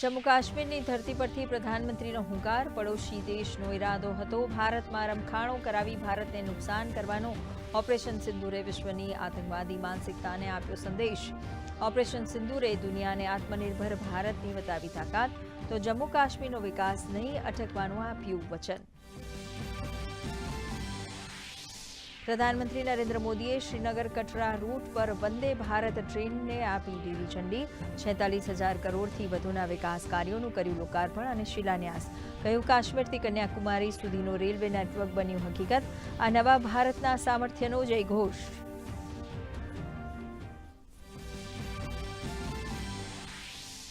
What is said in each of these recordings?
જમ્મુ કાશ્મીરની ધરતી પરથી પ્રધાનમંત્રીનો હુંકાર, પડોશી દેશનો ઇરાદો હતો. ભારતમાં રમખાણો કરાવી ભારતને નુકસાન કરવાનો ઓપરેશન સિંદુરે વિશ્વની આતંકવાદી માનસિકતાને આપ્યો સંદેશ. ઓપરેશન સિંદુરે દુનિયાને આત્મનિર્ભર ભારતની બતાવી તાકાત. તો જમ્મુ કાશ્મીરનો વિકાસ નહીં અટકવાનું આપ્યું વચન. પ્રધાનમંત્રી નરેન્દ્ર મોદીએ શ્રીનગર કટરા રૂટ પર વંદે ભારત ટ્રેનને આપી લીલી ઝંડી. છેતાલીસ હજાર કરોડથી વધુના વિકાસ કાર્યોનું કર્યું લોકાર્પણ અને શિલાન્યાસ. કહ્યું, કાશ્મીરથી કન્યાકુમારી સુધીનો રેલવે નેટવર્ક બન્યું હકીકત. આ નવા ભારતના સામર્થ્યનો જયઘોષ.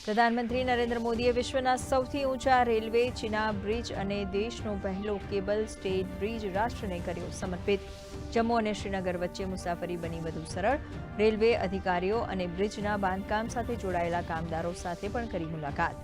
પ્રધાનમંત્રી નરેન્દ્ર મોદીએ વિશ્વના સૌથી ઊંચા રેલવે, ચીના બ્રિજ અને દેશનો પહેલો કેબલ સ્ટેટ બ્રિજ રાષ્ટ્રને કર્યો સમર્પિત. જમ્મુ અને શ્રીનગર વચ્ચે મુસાફરી બની વધુ સરળ. રેલવે અધિકારીઓ અને બ્રિજના બાંધકામ સાથે જોડાયેલા કામદારો સાથે પણ કરી મુલાકાત.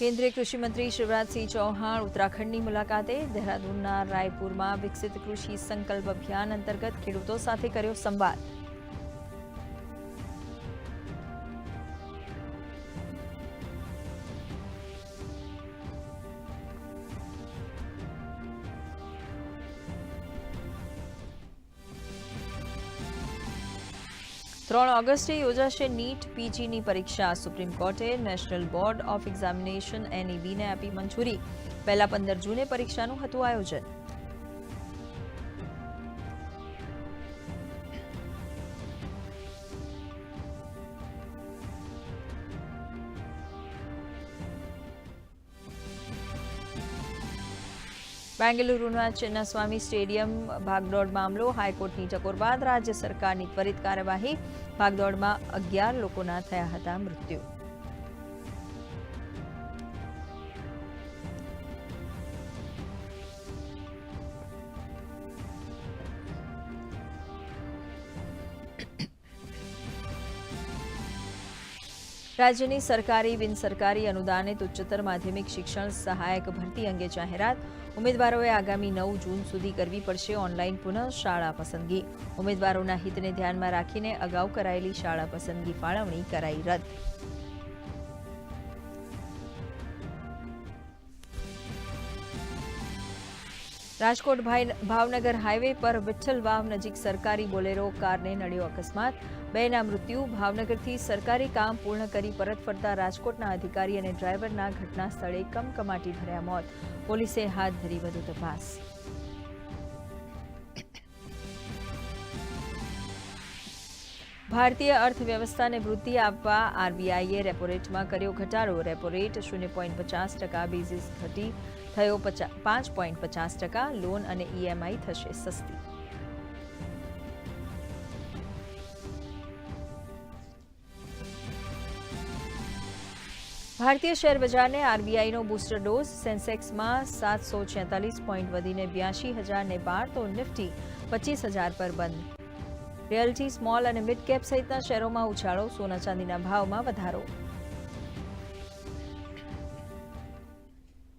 કેન્દ્રીય કૃષિ મંત્રી શિવરાજસિંહ ચૌહાણ ઉત્તરાખંડની મુલાકાતે દહેરાદૂનના રાયપુરમાં વિકસિત કૃષિ સંકલ્પ અભિયાન અંતર્ગત ખેડૂતો સાથે કર્યો સંવાદ. ત્રણ ઓગસ્ટે યોજાશે નીટ પીજીની પરીક્ષા. સુપ્રીમ કોર્ટે નેશનલ બોર્ડ ઓફ એક્ઝામિનેશન, એનઈબીને આપી મંજૂરી. પહેલા પંદર જૂને પરીક્ષાનું હતું આયોજન. બેંગલુરુના ચિન્નાસ્વામી સ્ટેડિયમ ભાગદોડ મામલો હાઈકોર્ટની ટકોર બાદ રાજ્ય સરકારની ત્વરિત કાર્યવાહી ભાગદોડમાં અગિયાર લોકોના થયા હતા મૃત્યુ. રાજ્યની સરકારી બિનસરકારી અનુદાનિત ઉચ્ચતર માધ્યમિક શિક્ષણ સહાયક ભરતી અંગે જાહેરાત. ઉમેદવારોએ આગામી નવ જૂન સુધી કરવી પડશે ઓનલાઈન પુનઃ શાળા પસંદગી. ઉમેદવારોના હિતને ધ્યાનમાં રાખીને અગાઉ કરાયેલી શાળા પસંદગી ફાળવણી કરાઈ રદ. રાજકોટ ભાવનગર હાઈવે પર વિઠ્ઠલ નજીક સરકારી બોલેરો કારને નડ્યો અકસ્માત. બેના મૃત્યુ, ભાવનગરથી સરકારી કામ પૂર્ણ કરી પરત ફરતા રાજકોટના અધિકારી અને ડ્રાઈવરના ઘટના સ્થળે કમકમાટી ભર્યા મોત. પોલીસે હાથ ધરી વધુ તપાસ. ભારતીય અર્થવ્યવસ્થાને વૃદ્ધિ આપવા આરબીઆઈએ રેપોરેટમાં કર્યો ઘટાડો. રેપોરેટ શૂન્ય પોઈન્ટ પચાસ ટકા, બેઝિસ ઘટી થયો પાંચ પોઈન્ટ પચાસ ટકા લોન અને ઈએમઆઈ થશે સસ્તી. ભારતીય શેર બજારને આરબીઆઈનો બૂસ્ટર ડોઝ, સેન્સેક્સમાં સાતસો છેતાલીસ પોઈન્ટ વધીને બ્યાસી હજારને બાર, તો નિફ્ટી પચીસ હજાર પર બંધ. રિયલ્ટી સ્મોલ અને મિડ કેપ સહિતના શેરોમાં ઉછાળો, સોના ચાંદીના ભાવમાં વધારો.